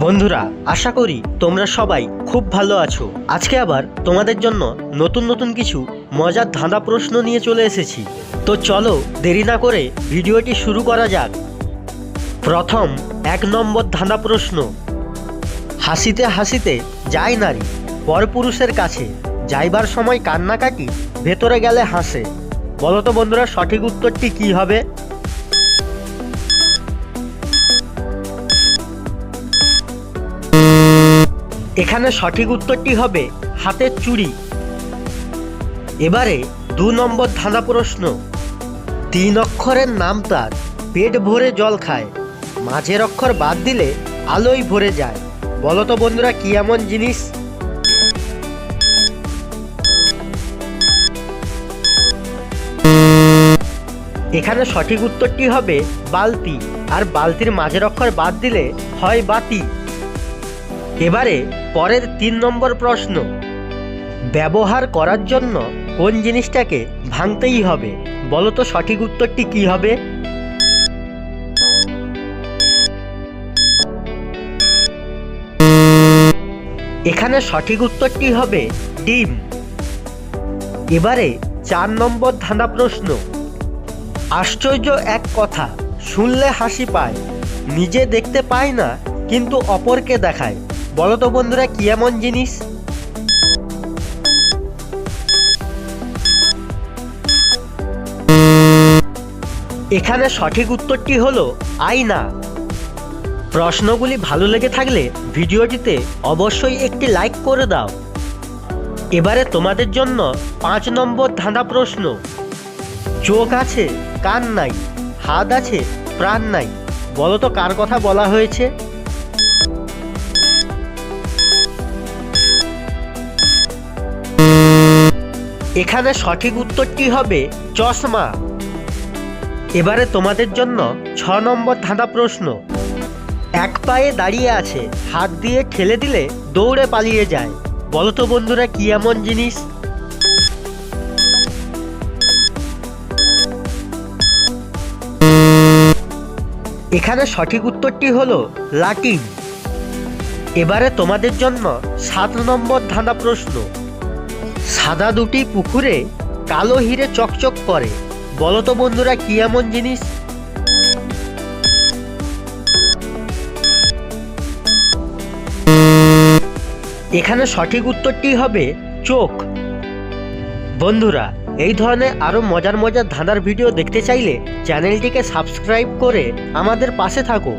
বন্ধুরা, আশা করি তোমরা সবাই খুব ভালো আছো। আজকে আবার তোমাদের জন্য নতুন নতুন কিছু মজার ধাঁধা প্রশ্ন নিয়ে চলে এসেছি। তো চলো দেরি না করে ভিডিওটি শুরু করা যাক। প্রথম, এক নম্বর ধাঁধা প্রশ্ন। হাসিতে হাসিতে যায় নারী, পরপুরুষের কাছে। যাইবার সময় কান্নাকাটি, ভেতরে গেলে হাসে। বলো তো বন্ধুরা, সঠিক উত্তরটি কি হবে? এখানে সঠিক উত্তরটি হবে হাতের চুড়ি। এবারে দু নম্বর ধাঁধা প্রশ্ন। তিন অক্ষরের নাম তার, পেট ভরে জল খায়। মাঝের অক্ষর বাদ দিলে আলোই ভরে যায়। বলতো বন্ধুরা, কি এমন জিনিস? এখানে সঠিক উত্তরটি হবে বালতি। আর বালতির মাঝের অক্ষর বাদ দিলে হয় বাতি। এবারে পরের তিন নম্বর প্রশ্ন, ব্যবহার করার জন্য কোন জিনিসটাকে ভাঙতেই হবে? বলো তো সঠিক উত্তরটি কি হবে? এখানে সঠিক উত্তরটি হবে ডিম। এবারে চার নম্বর ধাঁধা প্রশ্ন, আশ্চর্য এক কথা, শুনলে হাসি পায়, নিজে দেখতে পায় না, কিন্তু অপরকে দেখায়। বলো তো বন্ধুরা, কি এমন জিনিস? এখানে সঠিক উত্তরটি হলো আয়না। প্রশ্নগুলি ভালো লেগে থাকলে ভিডিওটিতে অবশ্যই একটি লাইক করে দাও। এবারে তোমাদের জন্য পাঁচ নম্বর ধাঁধা প্রশ্ন। চোখ আছে, কান নাই, হাত আছে, প্রাণ নাই। বলো তো কার কথা বলা হয়েছে? এখানে সঠিক উত্তরটি হবে চশমা। এবারে তোমাদের জন্য ছ নম্বর ধাঁধা প্রশ্ন। এক পায়ে দাঁড়িয়ে আছে, হাত দিয়ে ঠেলে দিলে দৌড়ে পালিয়ে যায়। বলো তো বন্ধুরা, কি এমন জিনিস? এখানে সঠিক উত্তরটি হলো লাটিম এবারে তোমাদের জন্য সাত নম্বর ধাঁধা প্রশ্ন। সাদা দুটি পুকুরে কালো হিরে চকচক করে। বলো তো বন্ধুরা, কি এমন জিনিস? এখানে সঠিক উত্তরটি হবে চোখ। বন্ধুরা, এই ধরনের আরও মজার মজার ধাঁধার ভিডিও দেখতে চাইলে চ্যানেলটিকে সাবস্ক্রাইব করে আমাদের পাশে থাকো।